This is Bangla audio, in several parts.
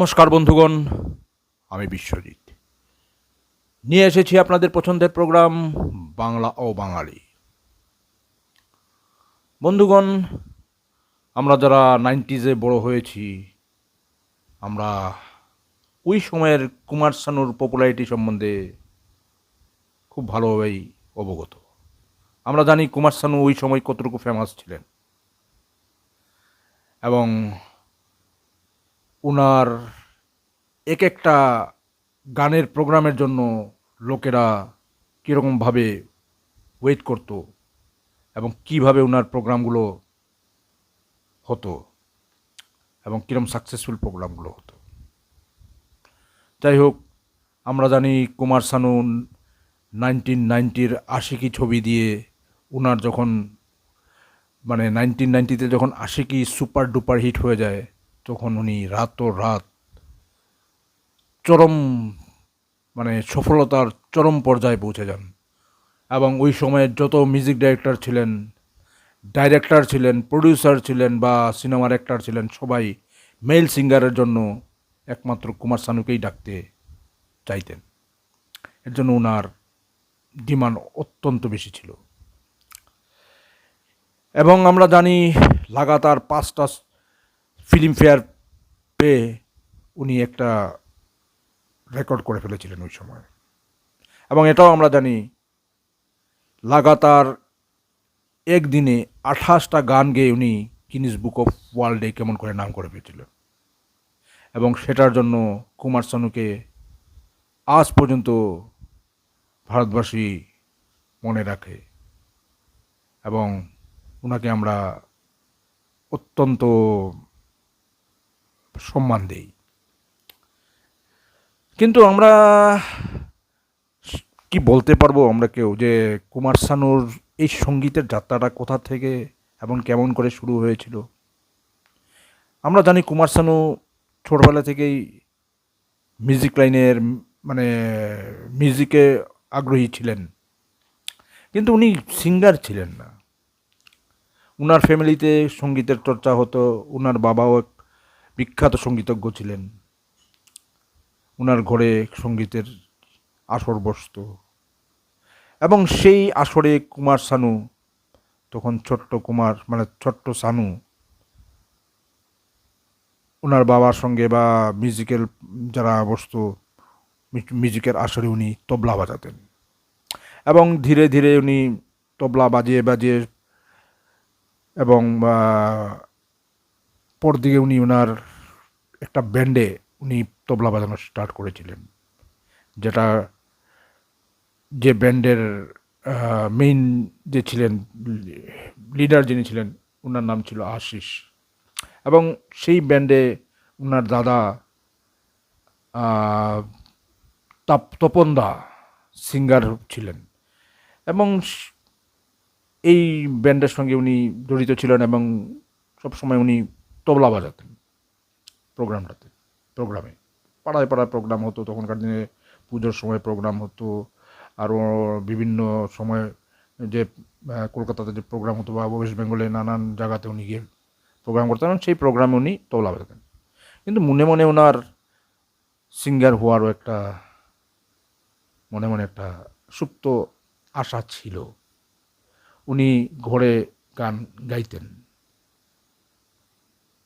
নমস্কার বন্ধুগণ। আমি বিশ্বজিৎ। নিয়ে এসেছি আপনাদের পছন্দের প্রোগ্রাম বাংলা ও বাঙালি। বন্ধুগণ আমরা যারা নাইনটিজে বড় হয়েছি আমরা ওই সময়ের কুমার শানুর পপুলারিটি সম্বন্ধে খুব ভালোভাবেই অবগত। আমরা জানি কুমার শানু ওই সময় কতটুকু ফেমাস ছিলেন। এবং ওনার এক একটা গানের প্রোগ্রামের জন্য লোকেরা কীরকমভাবে ওয়েট করতো এবং কীভাবে ওনার প্রোগ্রামগুলো হতো এবং কীরকম সাকসেসফুল প্রোগ্রামগুলো হতো। যাই হোক আমরা জানি কুমার শানু নাইনটিন নাইনটির আশিকি ছবি দিয়ে ওনার যখন মানে নাইনটিন নাইনটিতে যখন আশিকি সুপার ডুপার হিট হয়ে যায় তখন উনি রাতও রাত চরম মানে সফলতার চরম পর্যায়ে পৌঁছে যান। এবং ওই সময়ের যত মিউজিক ডাইরেক্টর ছিলেন ডাইরেক্টর ছিলেন প্রডিউসার ছিলেন বা সিনেমার অ্যাক্টর ছিলেন, সবাই মেল সিঙ্গারের জন্য একমাত্র কুমার শানুকেই ডাকতে চাইতেন। এর জন্য ওনার ডিমান্ড অত্যন্ত বেশি ছিল। এবং আমরা জানি, লাগাতার পাঁচটা ফিল্মফেয়ার পেয়ে উনি একটা রেকর্ড করে ফেলেছিলেন ওই সময়। এবং এটাও আমরা জানি, লাগাতার একদিনে আঠাশটা গান গেয়ে উনি গিনিস বুক অফ ওয়ার্ল্ডে কেমন করে নাম করে পেয়েছিল এবং সেটার জন্য কুমার শানুকে আজ পর্যন্ত ভারতবাসী মনে রাখে। এবং ওনাকে আমরা অত্যন্ত সম্মান দেই। কিন্তু আমরা কি বলতে পারব আমরা কেউ যে কুমার শানুর এই সঙ্গীতের যাত্রাটা কোথা থেকে এবং কেমন করে শুরু হয়েছিল? আমরা জানি কুমার শানু ছোটবেলা থেকেই মিউজিক লাইনের মানে মিউজিকে আগ্রহী ছিলেন। কিন্তু উনি সিঙ্গার ছিলেন না। উনার ফ্যামিলিতে সঙ্গীতের চর্চা হতো, উনার বাবাও বিখ্যাত সঙ্গীতজ্ঞ ছিলেন। উনার ঘরে সঙ্গীতের আসর বসত। এবং সেই আসরে কুমার সানু, তখন ছোট্ট কুমার মানে ছোট্ট সানু ওনার বাবার সঙ্গে বা মিউজিক্যাল যারা বসত মিউজিকের আসরে উনি তবলা বাজাতেন। এবং ধীরে ধীরে উনি তবলা বাজিয়ে বাজিয়ে এবং পরদিকে উনি ওনার একটা ব্যান্ডে উনি তবলা বাজানো স্টার্ট করেছিলেন। যেটা যে ব্যান্ডের মেইন যে ছিলেন লিডার যিনি ছিলেন ওনার নাম ছিল আশিস। এবং সেই ব্যান্ডে ওনার দাদা তাপ তপনদা সিঙ্গার ছিলেন। এবং এই ব্যান্ডের সঙ্গে উনি জড়িত ছিলেন এবং সবসময় উনি তবলা বাজাতেন প্রোগ্রামটাতে, প্রোগ্রামে। পাড়ায় পাড়ায় প্রোগ্রাম হতো, তখনকার দিনে পুজোর সময় প্রোগ্রাম হতো, আরও বিভিন্ন সময় যে কলকাতাতে যে প্রোগ্রাম হতো বা ওয়েস্ট বেঙ্গলে নানান জায়গাতে উনি গিয়ে প্রোগ্রাম করতেন সেই প্রোগ্রামে উনি তবলা বাজাতেন। কিন্তু মনে মনে ওনার সিঙ্গার হওয়ারও একটা, মনে মনে একটা সুপ্ত আশা ছিল। উনি ঘরে গান গাইতেন।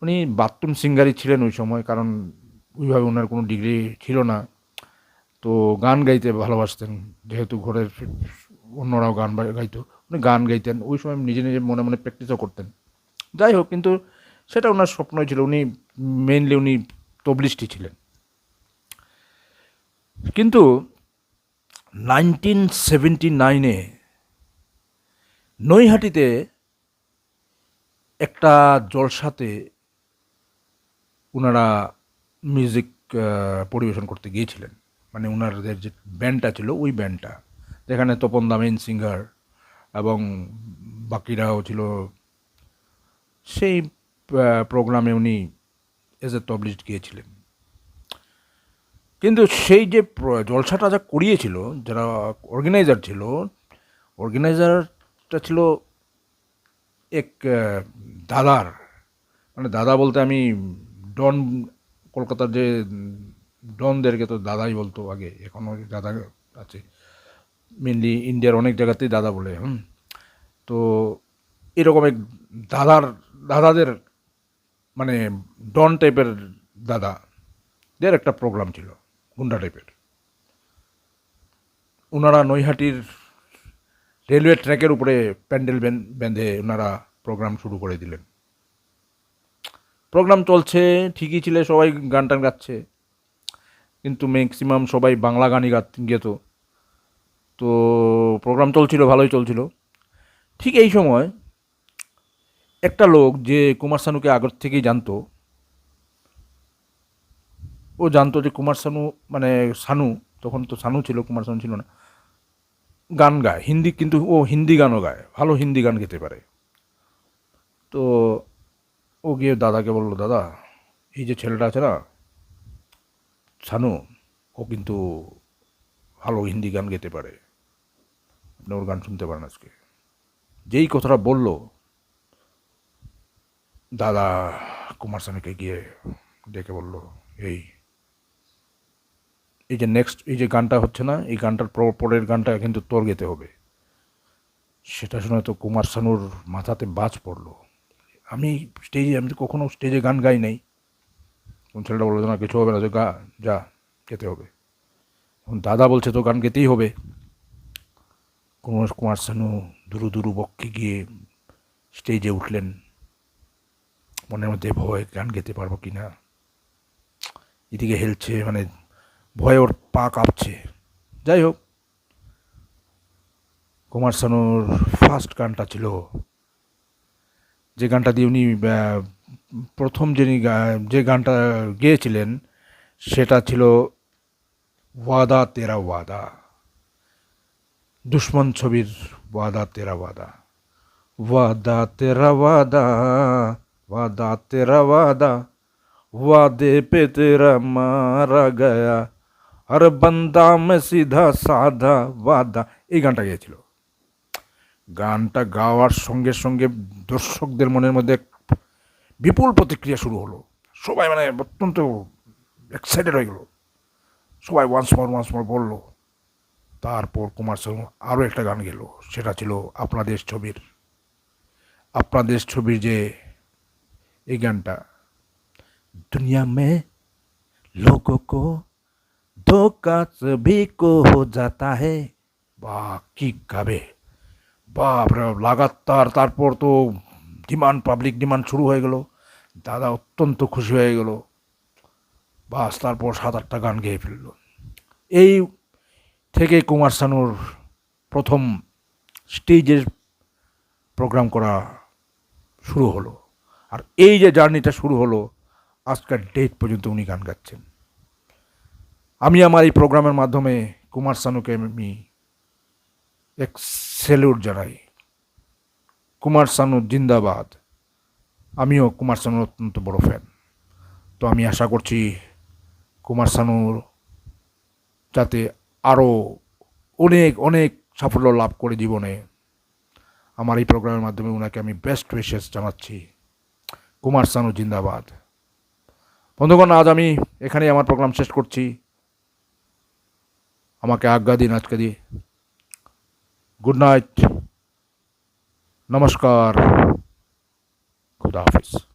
উনি বাথরুম সিঙ্গারই ছিলেন ওই সময়, কারণ ওইভাবে ওনার কোনো ডিগ্রি ছিল না। তো গান গাইতে ভালোবাসতেন, যেহেতু ঘরের অন্যরাও গান গাইতো, উনি গান গাইতেন, ওই সময় নিজে নিজে মনে মনে প্র্যাকটিসও করতেন। যাই হোক, কিন্তু সেটা ওনার স্বপ্নই ছিল, উনি মেইনলি উনি তবলিস্টি ছিলেন। কিন্তু নাইনটিন সেভেন্টি নাইনে নৈহাটিতে একটা জলসাতে ওনারা মিউজিক পরিবেশন করতে গিয়েছিলেন। মানে ওনাদের যে ব্যান্ডটা ছিল, ওই ব্যান্ডটা যেখানে তপন দা মেন সিঙ্গার এবং বাকিরাও ছিল। সেই প্রোগ্রামে উনি এজ এ তবলিস্ট গিয়েছিলেন। কিন্তু সেই যে জলসাটা যা করিয়েছিল, যারা অর্গানাইজার ছিল অর্গানাইজারটা ছিল এক দাদার। মানে দাদা বলতে আমি ডন কলকাতার যে ডনদেরকে তো দাদাই বলতো আগে এখনও দাদা আছে। মেনলি ইন্ডিয়ার অনেক জায়গাতেই দাদা বলে, হুম? তো এরকম এক দাদার, দাদাদের মানে ডন টাইপের দাদা, দের একটা প্রোগ্রাম ছিল, গুন্ডা টাইপের। ওনারা নৈহাটির রেলওয়ে ট্র্যাকের উপরে প্যান্ডেল বেঁধে ওনারা প্রোগ্রাম শুরু করে দিলেন। প্রোগ্রাম চলছে, ঠিকই ছিল, সবাই গান টান গাচ্ছে। কিন্তু ম্যাক্সিমাম সবাই বাংলা গানই গাত গেত। তো প্রোগ্রাম চলছিল, ভালোই চলছিল। ঠিক এই সময় একটা লোক যে কুমার শানুকে আগর থেকেই জানতো, ও জানতো যে কুমার শানু মানে শানু, তখন তো শানু ছিল, কুমার শানু ছিল না, গান গায়। হিন্দি কিন্তু, ও হিন্দি গানও গায়। ভালো হিন্দি গান গেতে পারে। তো ও গিয়ে দাদাকে বলল, দাদা, এই যে ছেলেটা আছে না শানু ও কিন্তু ভালো হিন্দি গান গেতে পারে। আপনি ওর গান শুনতে পারেন আজকে। যেই কথাটা বলল, দাদা কুমার শানুকে গিয়ে ডেকে বলল, এই এই যে নেক্সট এই যে গানটা হচ্ছে না, এই গানটার পর- পরের গানটা কিন্তু তোর গেতে হবে। সেটা শুনে তো কুমার শানুর মাথাতে বাজ পড়ল। আমি স্টেজে আমি তো কখনো স্টেজে গান গাই নাই। কোন ছেলেটা বলল না, কিছু হবে না যে গা, যা গেতে হবে। এখন দাদা বলছে তো গান গেতেই হবে। কুমার কুমার শানু দুরু দুরু বক্ষে গিয়ে স্টেজে উঠলেন। মনের মধ্যে ভয়, গান গেতে পারব কি না এদিকে হেলছে মানে ভয়ে ওর পা কাঁপছে। যাই হোক, কুমার শানুর ফার্স্ট গানটা ছিল যে গানটা দিয়ে উনি প্রথম যিনি যে গানটা গেয়েছিলেন, সেটা ছিল ওয়াদা তেরা ওয়াদা। দুশ্মন ছবির ওয়াদা তেরা ওয়াদা। ওয়াদা তেরা ওয়াদা ওয়াদা তেরা ওয়াদা, ওয়াদে পে তেরা মারা গয়া। আর বন্দা মে সিধা সাধা ওয়াদা। এই গানটা গেয়েছিল। গানটা গাওয়ার সঙ্গে সঙ্গে দর্শকদের মনের মধ্যে বিপুল প্রতিক্রিয়া শুরু হলো। সবাই মানে অত্যন্ত এক্সাইটেড হয়ে গেলো। সবাই ওয়ান্স মোর ওয়ান্স মোর বলল। তারপর কুমার শর্মা আরও একটা গান গেল। সেটা ছিল আপনাদের ছবির। আপনাদের ছবির যে এই গানটা, দুনিয়া মে লোক কো ধোকা ছবি কো হো হে বা কি গাবে। বাপ রে লাগাতার তারপর তো ডিমান্ড পাবলিক ডিমান্ড শুরু হয়ে গেল। দাদা অত্যন্ত খুশি হয়ে গেল। বাস তারপর সাত আটটা গান গেয়ে ফেলল। এই থেকে কুমার শানুর প্রথম স্টেজের প্রোগ্রাম করা শুরু হলো। আর এই যে জার্নিটা শুরু হলো, আজকের ডেট পর্যন্ত উনি গান গাচ্ছেন। আমি আমার এই প্রোগ্রামের মাধ্যমে কুমার শানুকে আমি এক স্যালুট জানাই। কুমার শানু জিন্দাবাদ। আমিও কুমার শানুর অত্যন্ত বড় ফ্যান তো আমি আশা করছি কুমার শানুর যাতে আরও অনেক অনেক সাফল্য লাভ করে জীবনে। আমার এই প্রোগ্রামের মাধ্যমে ওনাকে আমি বেস্ট উইশেস জানাচ্ছি। কুমার শানু জিন্দাবাদ। বন্ধুগণ, আজ আমি এখানেই আমার প্রোগ্রাম শেষ করছি। আমাকে আজ্ঞা দিন আজকে দিয়ে। good night namaskar Good office.